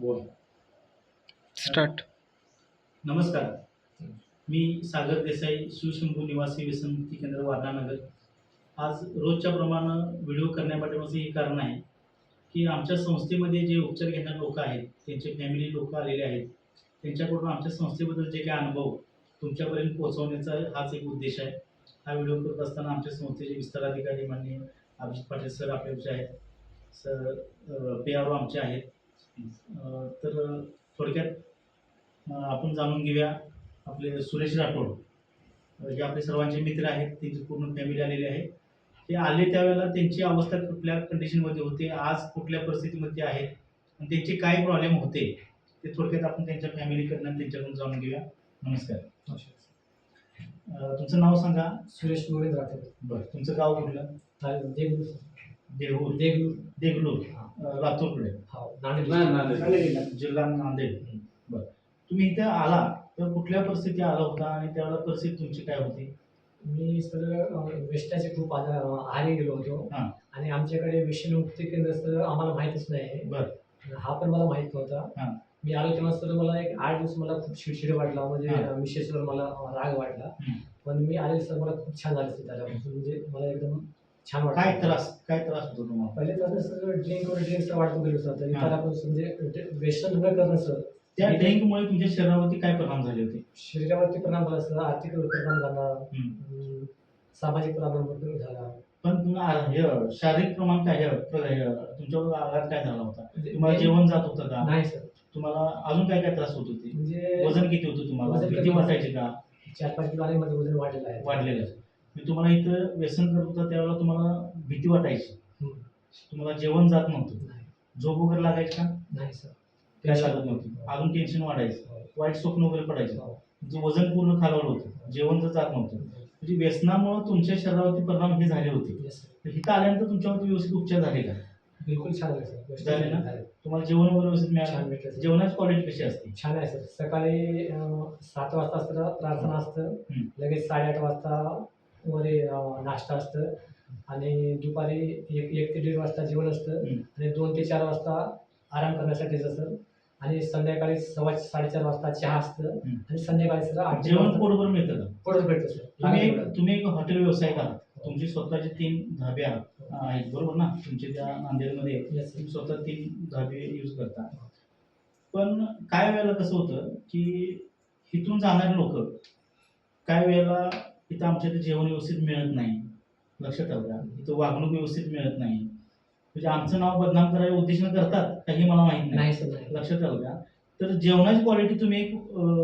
बोल. स्टार्ट. नमस्कार. मी सागर देसाई शिवशंभू निवासी व्यसनमुक्ती केंद्र वारणानगर आज रोजच्या प्रमाणे व्हिडिओ करण्यापाठीमागचं हे कारण आहे की आमच्या संस्थेमध्ये जे उपचार घेणारे लोक आहेत त्यांचे फॅमिली लोक आलेले आहेत त्यांच्याकडून आमच्या संस्थेबद्दल जे काही अनुभव तुमच्यापर्यंत पोहोचवण्याचा हाच एक उद्देश आहे. हा व्हिडिओ करत असताना आमच्या संस्थेचे विस्तार अधिकारी माननीय अभिजित पाटील सर आपल्याचे आहेत. सर पी आर ओ आमचे आहेत. तर थोडक्यात आपण जाणून घेऊया आपले सुरेश राठोड. हे आपले सर्वांचे मित्र आहेत त्यांची पूर्ण फॅमिली आलेली आहे. ते आले त्यावेळेला त्यांची अवस्था कुठल्या कंडिशनमध्ये होते? आज कुठल्या परिस्थितीमध्ये आहेत आणि त्यांचे काय प्रॉब्लेम होते? ते थोडक्यात आपण त्यांच्या फॅमिलीकडनं त्यांच्याकडून जाणून घेऊया. नमस्कार. तुमचं नाव सांगा. सुरेश गोविंद राठोड. बरं तुमचं गाव कुठलं? आणि देहूर देगलूर देगलूर हा. लातूरकडे. नांदेड नांदेड जिल्हा नांदेड. बरं. तुम्ही इथे आला तर कुठल्या परिस्थिती आला होता आणि त्यावेळेला परिस्थिती तुमची काय होती? मी सर वेस्टाचे खूप आजार आहारी गेलो होतो. हा. आणि आमच्याकडे विषयमुक्ती केंद्र सर आम्हाला माहीतच नाही. बरं. हा पण मला माहीत हा. नव्हता मी आलो तेव्हा सर मला एक आठ दिवस मला खूप चिडचिड वाटला म्हणजे हा. मिसेसवर मला राग वाटला. पण मी आले सर मला खूप छान झालं सर त्याच्यापासून म्हणजे मला एकदम छान काय त्रास काय त्रास होतो तुम्हाला? पहिले तर सर ड्रिंकवर ड्रिंक्स वाढतो गेलो सर तरी हा. त्याला म्हणजे व्यसन न करणं सर. त्या ड्रिंकमुळे तुमच्या शरीरावरती काय परिणाम झाले होते? शरीरावरती परिणाम झाला सर आर्थिक परिणाम झाला हम्म. अं, सामाजिक परिणाम झाला. पण तुम्हाला आ- हे शारीरिक प्रमाण काय हे प्र- हे तुमच्यावर आघात काय झाला होता? तुम्हाला म्हणजे जेवण जात होतं का? नाही सर. तुम्हाला अजून काय काय त्रास होत होते? म्हणजे वजन किती होतं तुम्हाला? वजन भीती कमी. वाटायची का? चार पाच किलो आणि माझं वजन वाढलेलं आहे. वाढलेलं मी तुम्हाला इथं व्यसन करत होता त्यावेळेला तुम्हाला भीती वाटायची. हम्म. तुम्हाला जेवण जात नव्हतं. झोप वगैरे लागायची का? नाही सर. काय लागत नव्हती. अजून टेन्शन वाढायचं. हो. वाईट स्वप्न वगैरे पडायचं. हो. तुमचं वजन पूर्ण खालावलं होतं. जेवण जर जात नव्हतं. म्हणजे व्यसनामुळे तुमच्या शरीरावरती परिणाम हे झाले होते. तर इथं आल्यानंतर तुमच्यावरती व्यवस्थित उपचार झाले का? बिलकुल छान आहे सर. झाले ना? तुम्हाला जेवण वगैरे व्यवस्थित मिळालं. जेवणाची क्वालिटी कशी असते? छान आहे सर. सकाळी सात वाजता असतं प्रार्थना असतं. लगेच साडेआठ वाजता अं, नाश्ता असतं. आणि दुपारी एक एक ते दीड वाजता जेवण असतं. आणि दोन ते चार वाजता आराम करण्यासाठी असतं. आणि संध्याकाळी सव्वा साडेचार वाजता चहा असतं. आणि संध्याकाळी सर आठ जेवण पोटभर मिळतं का? पोटच भेटतं सर तुम्ही तुम्ही एक हॉटेल व्यावसायिक आहात तुमचे स्वतःचे तीन धाबे आहात. आहेत बरोबर ना? तुमच्या त्या नांदेडमध्ये. तुम्ही स्वतः तीन धाबे यूज करता. पण काय वेळेला कसं होतं की इथून जाणारे लोक काय वेळेला इथं आमच्या इथे जेवण व्यवस्थित मिळत नाही. लक्षात आलं का इथं वागणूक व्यवस्थित मिळत नाही. म्हणजे आमचं नाव बदनाम करायच्या उद्देशानं करतात काही मला माहीत नाही. लक्षात आलं का तर जेवणाची क्वालिटी तुम्ही एक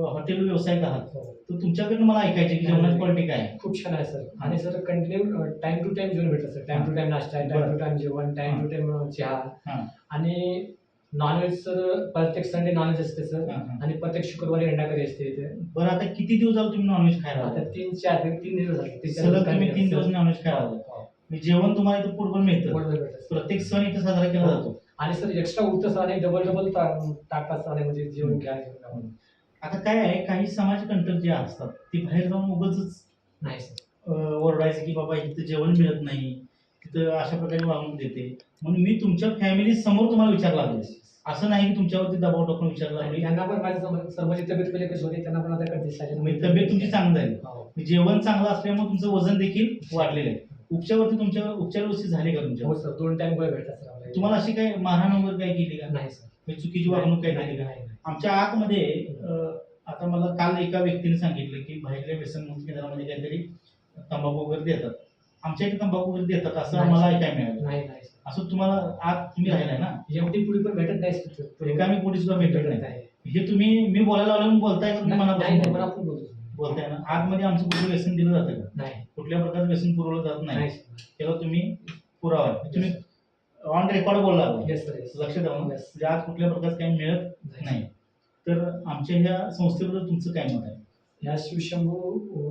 हॉटेल व्यावसायिक आहात हो. तर तुमच्याकडनं मला ऐकायचे की जेवणाची क्वालिटी काय आहे. खूप छान आहे सर. आणि sir continue time to time जेवण भेटतं सर. टाइम टू टाइम नाश्ता टाइम. टू टाइम जेवण टाइम हां. टू टाइम चहा. हां. आणि नॉनव्हेज सर प्रत्येक संडे नॉनव्हेज असते सर हां, हां. आणि प्रत्येक शुक्रवारी अंडा करी असते इथे बरं आता किती दिवस झाले तुम्ही नॉनव्हेज खायला आता? तीन चार तीन दिवस झाले तीन चार सलग दिवस तुम्ही तीन सर. दिवस नॉनव्हेज खायला लागलात. हो. म्हणजे जेवण तुम्हाला इथं पूर्व मिळतं पोटभर भेटतं सर. प्रत्येक सण इथं साजरा केला जातो आणि सर एक्स्ट्रा उरतं सर आणि डबल डबल टाकतात आणि म्हणजे जेवण घ्या जेवण घ्या म्हणून. आता काय आहे काही समाज कंटक जे असतात ते बाहेर जाऊन उगाच नाही सर ओरडायचं की बाबा इथं जेवण मिळत नाही तिथं अशा प्रकारे वागणूक देते म्हणून मी तुमच्या फॅमिली समोर तुम्हाला विचारला लागले असं नाही की तुमच्यावरती दबाव टाकून विचारला त्यांना पण माझ्यासमोर सर माझी तब्येत पहिले कशी होती त्यांना पण आता दिसायला म्हणजे तब्येत तुमची चांगली झाली हो. जेवण चांगलं असल्यामुळे तुमचं वजन देखील वाढलेलं आहे. उपचारावरती तुमच्या उपचार व्यवस्थित झाले का तुमच्या? हो सर. दोन टाइम गोळ्या भेटतात सर. तुम्हाला अशी काही मारहाण वगैरे काय केली का? नाही सर. म्हणजे चुकीची वागणूक काय नाही, केली का? नाही. आमच्या आतमध्ये आता मला काल एका व्यक्तीने सांगितलं की बाहेरच्या व्यसनमुक्त केंद्रामध्ये काहीतरी तंबाखू वगैरे देतात. आमच्या इथे तंबाखू वगैरे देतात असं. आम्हाला ऐकायला मिळालं. नाही असं तुम्हाला आत तुम्ही राहिलाय ना? एवढी पुढे पण भेटत नाही सर पुढे सुद्धा भेटत नाही. हे तुम्ही मी बोलायला म्हणून बोलताय का मला बोलताय? ना? आतमध्ये आमचं कुठलं व्यसन दिलं जातं का? नाही. कुठल्या प्रकारचं व्यसन पुरवलं जात नाही. त्याला तुम्ही पुरावा. तुम्ही ऑन रेकॉर्ड बोलला. लक्ष Yes. म्हणजे आज कुठल्या प्रकारचं काही मिळत नाही तर आमच्या ह्या संस्थेबद्दल तुमचं काय मत आहे? या शिवशंभू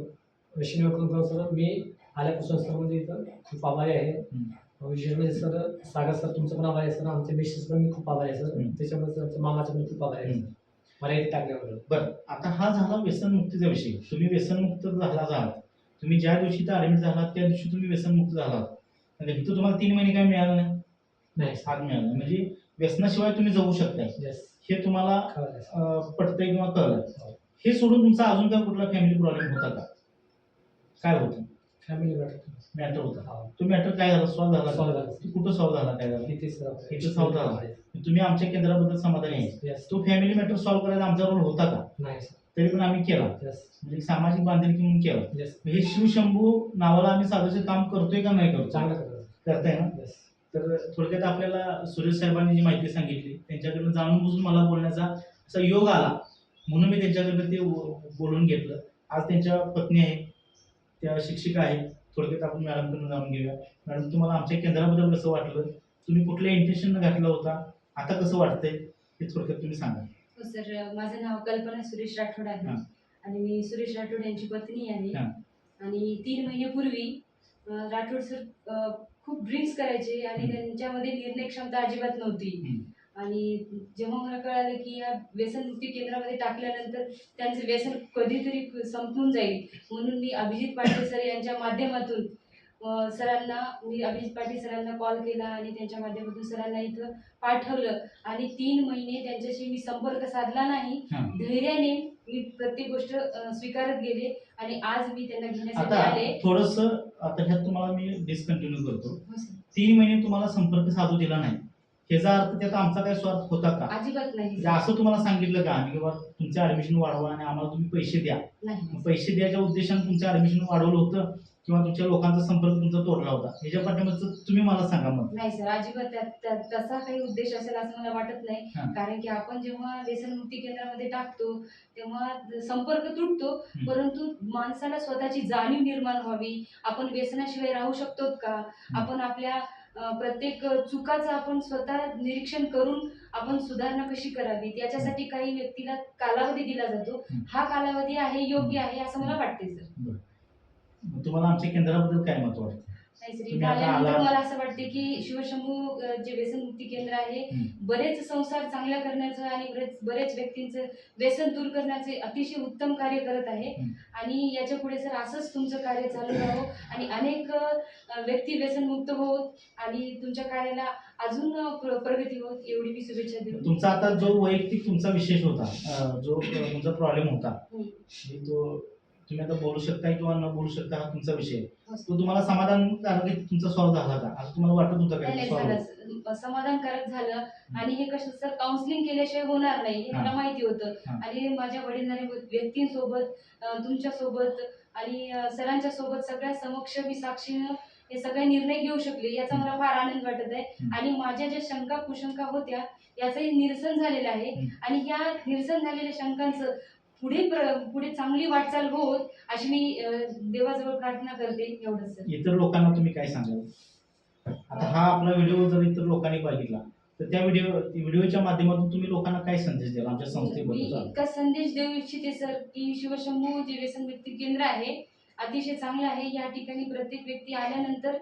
वैष्णव मी आल्यापासून इथं खूप आभारी आहे म्हणजे सर सागर सर तुमचं पण आभार आहे सर. आमच्या मिसेस पण मी खूप आभार आहे सर. त्याच्यामुळे सर आमच्या मामाचं पण खूप आभार आहे. सर. मला इथे टाकल्याबद्दल बरं आता हा झाला व्यसनमुक्तीचा विषय. तुम्ही व्यसनमुक्त झाला आहात तुम्ही ज्या दिवशी इथं ऍडमिट झालात त्या दिवशी तुम्ही व्यसनमुक्त झालात. म्हणजे इथं तुम्हाला तीन महिने काय मिळालं नाही? नाही. आज मिळालं म्हणजे व्यसनाशिवाय तुम्ही जगू शकताय. हे तुम्हाला पटतंय किंवा कळलं? हे. सोडून तुमचा अजून काय कुठला फॅमिली प्रॉब्लेम होता का? काय होतं? फॅमिली मॅटर मॅटर होता. तो मॅटर काय झाला? सॉल्व्ह झाला. Solve? झाला. तो कुठं सॉल्व्ह झाला? काय झालं? इथे सर इथे solve झाला. तुम्ही आमच्या केंद्राबद्दल समाधानी आहे. Yes. तो फॅमिली मॅटर सॉल्व्ह करायचा आमचा रोल होता का? नाही सर तरी पण आम्ही केला. Yes. म्हणजे एक सामाजिक बांधिलकी म्हणून केला. Yes. हे शिवशंभू नावाला आम्ही साधंच काम करतोय का नाही करतो चांगलं करतो करताय ना? Yes. तर थोडक्यात आपल्याला सुरेश साहेबांनी जी माहिती सांगितली त्यांच्याकडनं जाणून बुजून मला बोलण्याचा असा योग आला. म्हणून मी त्यांच्याकडनं ते बोलून घेतलं. आज त्यांच्या पत्नी आहे त्या शिक्षिका आहेत. थोडक्यात आपण मॅडमकडून जाणून घेऊया. मॅडम तुम्हाला आमच्या केंद्राबद्दल कसं वाटलं? तुम्ही कुठल्या इंटेन्शन घातला होता? आता कसं वाटतंय? हे थोडक्यात तुम्ही सांगा. हो सर. माझं नाव कल्पना सुरेश राठोड आहे. आणि मी सुरेश राठोड यांची पत्नी आहे. आणि तीन महिन्यापूर्वी राठोड सर खूप ड्रिंक्स करायचे आणि. त्यांच्यामध्ये निर्णय क्षमता अजिबात नव्हती. आणि जेव्हा मला कळालं की या व्यसनमुक्ती केंद्रामध्ये टाकल्यानंतर त्यांचं व्यसन कधीतरी संपून जाईल म्हणून मी अभिजित पाटील सर यांच्या माध्यमातून सरांना मी अभिजित पाटील सरांना कॉल केला आणि त्यांच्या माध्यमातून सरांना इथं पाठवलं. आणि तीन महिने त्यांच्याशी मी संपर्क साधला नाही. धैर्याने मी प्रत्येक गोष्ट स्वीकारत गेले आणि आज मी त्यांना घेण्यासाठी आले. थोडस आता ह्यात तुम्हाला मी डिस्कंटिन्यू करतो. हो. तीन महिने तुम्हाला संपर्क साधू दिला नाही. ह्याचा अर्थ त्यात आमचा काय स्वार्थ होता का? अजिबात नाही. म्हणजे असं तुम्हाला सांगितलं का? आम्ही किंवा तुमचं ऍडमिशन वाढवा आणि आम्हाला तुम्ही पैसे द्या. नाही. मग पैसे द्यायच्या उद्देशाने तुमचं ऍडमिशन वाढवलं होतं किंवा तुमच्या लोकांचा संपर्क तुमचा तोडला होता? ह्याच्या पाठीमागचं तुम्ही मला सांगा मग. नाही सर अजिबात त्यात- तसा काही उद्देश असेल असं मला वाटत हा. नाही कारण की आपण जेव्हा व्यसनमुक्ती केंद्रामध्ये टाकतो तेव्हा संपर्क तुटतो. हम्म. परंतु माणसाला स्वतःची जाणीव निर्माण व्हावी. आपण व्यसनाशिवाय राहू शकतो का? आपण आपल्या प्रत्येक चुकाचं आपण स्वतः निरीक्षण करून आपण सुधारणा कशी करावी? त्याच्यासाठी काही व्यक्तीला कालावधी दिला जातो. हा कालावधी आहे योग्य आहे असं मला वाटते सर. तुम्हाला आमच्या केंद्राबद्दल काय मत वाटतं? तुम्ही इथं आता आल्यानंतर आला- मला असं वाटते की शिवशंभू अं, जे व्यसनमुक्ती केंद्र आहे. बरेच संसार चांगल्या करण्याचं आणि बरेच बरेच व्यक्तींचं व्यसन दूर करण्याचे अतिशय उत्तम कार्य करत आहे. आणि याच्यापुढे सर असंच तुमचं कार्य चालू राहावं आणि अनेक अं, व्यक्ती व्यसनमुक्त होत आणि तुमच्या कार्याला अजून अं, प्र- प्रगती होत एवढी मी शुभेच्छा देतो तुमचा आता जो वैयक्तिक तुमचा विशेष होता अं, जो अं, तुमचा प्रॉब्लेम होता तो तुम्ही आता बोलू शकता किंवा न बोलू शकता हा तुमचा विषय. तो तुम्हाला समाधानकारक आहे, तुमचा सॉल्व्ह झाला का असं तुम्हाला वाटत होतं नाही का सॉल्व्ह झालं समाधानकारक झालं आणि हे कसं सर काउन्सिलिंग केल्याशिवाय होणार नाही हे मला हा. माहिती होतं. आणि माझ्या वडीलधारी व्यक्तींसोबत अं, तुमच्यासोबत आणि अं, सरांच्या सोबत सगळ्या समक्ष मी साक्षीनं हे सगळे निर्णय घेऊ शकले याचा मला फार आनंद वाटत आहे हम्म. आणि माझ्या ज्या शंका कुशंका होत्या याचंही निरसन झालेलं आहे हम्म. आणि या निरसन झालेल्या शंकांचं पुढे प्र पुढे चांगली वाटचाल होत अशी मी देवाजवळ प्रार्थना करते एवढंच सर. इतर लोकांना तुम्ही काय सांगाल? आता हा आपला व्हिडिओ जर इतर लोकांनी बघितला तर त्या व्हिडिओ व्हिडिओच्या माध्यमातून तुम्ही लोकांना काय संदेश द्याल आमच्या संस्थेबद्दल? इतका संदेश देऊ इच्छिते सर की शिवशंभू जे व्यसन मुक्ती केंद्र आहे अतिशय चांगलं आहे. या ठिकाणी प्रत्येक व्यक्ती आल्यानंतर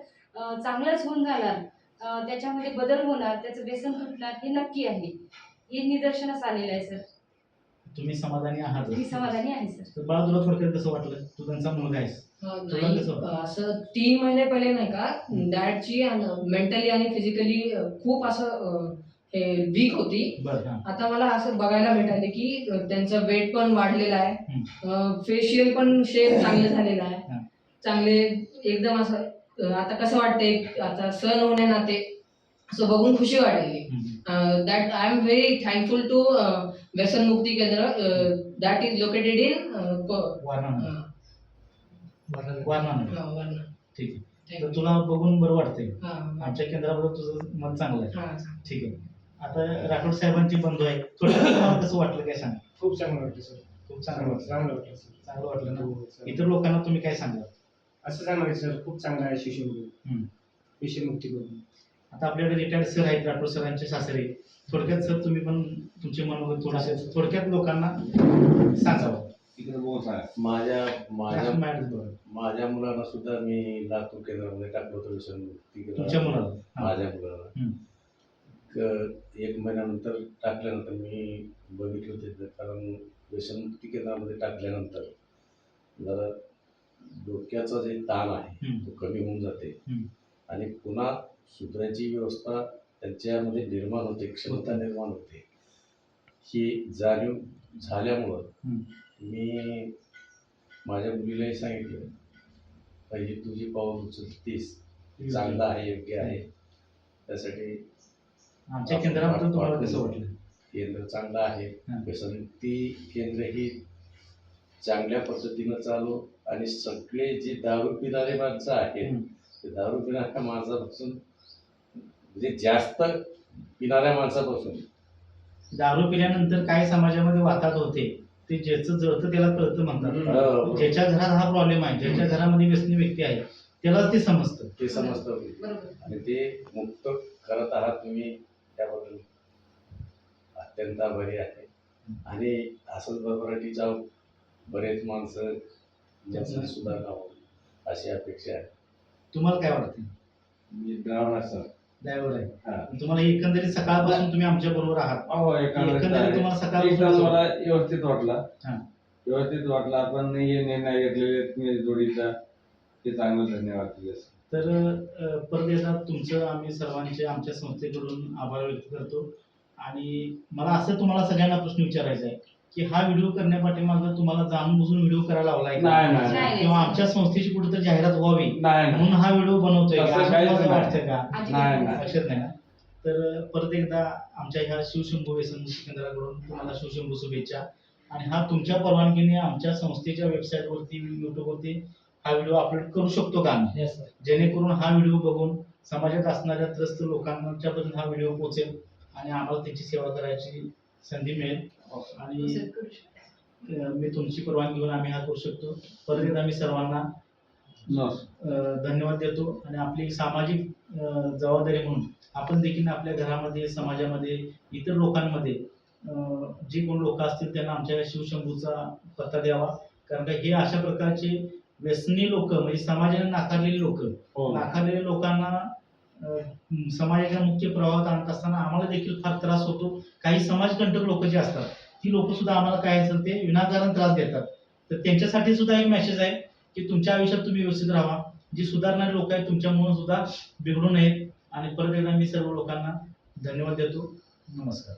चांगलाच होऊन जाणार त्याच्यामध्ये बदल होणार त्याचं व्यसन तुटणार हे नक्की आहे. हे निदर्शनास आलेलं आहे सर. तुम्ही समाधानी आहात. मी समाधानी आहे सर तर बाळा तुला थोडक्यात कसं वाटलं? तू त्यांचा मुलगा आहेस. हा, तुला नाही कसं वाटतं? असं तीन महिने पहिले नाही का डॅडची मेंटली आणि फिजिकली खूप असं अं, हे वीक होती. बरं हा. आता मला असं बघायला भेटायले की अं, त्यांचं वेट पण वाढलेलं. आहे. फेशियल पण शेप चांगलं झालेलं हा. आहे चांगले एकदम असं अं, आता कसं वाटतंय आता सण होण्या नाते असं बघून खुशी वाटलेली हम्म. That I am very thankful to व्यसन मुक्ती केंद्र that is located in Warana बरं. वारणा ठीक आहे. तर तुला बघून बरं वाटतंय. आमच्या केंद्राबद्दल तुझं मत चांगलं आहे. ठीक आहे. आता राठोड साहेबांची बंधू आहे. थोडं कसं वाटलं काय सांग? खूप चांगलं वाटलं सर. खूप चांगलं वाटलं. चांगलं वाटलं सर. चांगलं वाटलं ना? हो, सर. इतर लोकांना तुम्ही काय सांगाल? असं सांगा सर. खूप चांगलं आहे हम्म. शिशु विषय मुक्ती करून आता आपल्याकडे रिटायर्ड सर आहेत राठोड सरांचे सासरे थोडक्यात सर तुम्ही पण तुमचे मनोगत थोडेसे थोडक्यात लोकांना सांगावं माझ्या माझ्या. माझ्या मुलांना सुद्धा मी लातूर केंद्रामध्ये टाकलं होतं व्यसन. तुमच्या मुलाला. माझ्या मुलाला एक महिन्यानंतर टाकल्यानंतर मी बघितलं तिथं कारण व्यसनमुक्ती केंद्रामध्ये टाकल्यानंतर जरा डोक्याचा जे ताण आहे. तो कमी होऊन जाते. आणि पुन्हा सुधरायची व्यवस्था त्यांच्यामध्ये निर्माण होते क्षमता निर्माण होते ही जाणीव झाल्यामुळं. मी माझ्या मुलीलाही सांगितलं पहिली तुझी पाऊल उचलतीस चांगलं आहे योग्य आहे त्यासाठी आमच्या केंद्राबद्दल तुम्हाला कसं वाटलं केंद्र चांगलं आहे. व्यसनमुक्ती केंद्र ही चांगल्या पद्धतीनं चालू आणि सगळे जे दारू पिणारे माणसं आहेत. ते दारू पिणाऱ्या माणसापासून म्हणजे जास्त पिणाऱ्या माणसापासून. दारू पिल्यानंतर काय समाजामध्ये वाताहत होते ते ज्याचं जळतं त्याला कळतं म्हणतात. अं, ज्याच्या घरात हा प्रॉब्लेम आहे ज्याच्या घरामध्ये व्यसनी व्यक्ती आहे त्यालाच ते समजतं. ते समजतं. बरोबर. आणि ते मुक्त करत आहात तुम्ही त्याबद्दल अत्यंत आभारी आहे. आणि असंच भरभराटीचा बरेच माणसं ज्यांचं सुधारणा होईल अशी अपेक्षा आहे. तुम्हाला काय वाटतं? मी ड्रायव्हर सर. ड्रायव्हर आहे. तुम्हाला एकंदरीत सकाळपासून तुम्ही आमच्या बरोबर आहात. हो एकंदरीत तुम्हाला सकाळपासून मला व्यवस्थित वाटला. हा. व्यवस्थित वाटला. आपण हे निर्णय घेतलेले जोडीचा. ते चांगलं धन्यवाद सर. तर एकदा तुमचं आम्ही सर्वांचे आमच्या संस्थेकडून आभार व्यक्त करतो. आणि मला असं तुम्हाला सगळ्यांना प्रश्न विचारायचा आहे. की हा व्हिडिओ करण्यापाठीमागं तुम्हाला जाणून बुजून व्हिडिओ करायला लावलाय का? नाही नाही. नाही. किंवा आमच्या संस्थेची कुठेतरी जाहिरात व्हावी? नाही म्हणून हा व्हिडिओ बनवतोय का? तसं असं काहीच तुम्हाला नाही. वाटतं का? नाही नाही. लक्षात नाही ना? तर परत एकदा आमच्या ह्या शिवशंभू व्यसनमुक्ती केंद्राकडून तुम्हाला शिवशंभू शुभेच्छा. आणि हा तुमच्या परवानगीने आमच्या संस्थेच्या वेबसाईटवरती युट्यूबवरती हा व्हिडिओ अपलोड करू शकतो का आम्ही? येस सर जेणेकरून हा व्हिडिओ बघून समाजात असणाऱ्या त्रस्त लोकांच्यापर्यंत हा व्हिडिओ पोहोचेल आणि आम्हाला त्यांची सेवा करायची संधी मिळेल. आणि मी तुमची परवानगी घेऊन आम्ही हा करू शकतो. परत एकदा मी सर्वांना धन्यवाद देतो. आणि आपली एक सामाजिक जबाबदारी म्हणून आपण देखील आपल्या घरामध्ये समाजामध्ये इतर लोकांमध्ये जे कोण लोक असतील त्यांना आमच्या शिवशंभूचा पत्ता द्यावा. कारण का हे अशा प्रकारचे व्यसनी लोक म्हणजे समाजाने नाकारलेली लोक हो. नाकारलेल्या लोकांना समाजाच्या मुख्य प्रवाहात आणत असताना आम्हाला देखील फार त्रास होतो. काही समाजकंटक लोक जे असतात ती लोक सुद्धा आम्हाला काय असेल ते विनाकारण त्रास देतात. तर त्यांच्यासाठी सुद्धा एक मेसेज आहे की तुमच्या आयुष्यात तुम्ही व्यवस्थित राहा. जी सुधारणारे लोक आहेत तुमच्यामुळे सुद्धा बिघडू नयेत. आणि परत एकदा मी सर्व लोकांना धन्यवाद देतो. नमस्कार.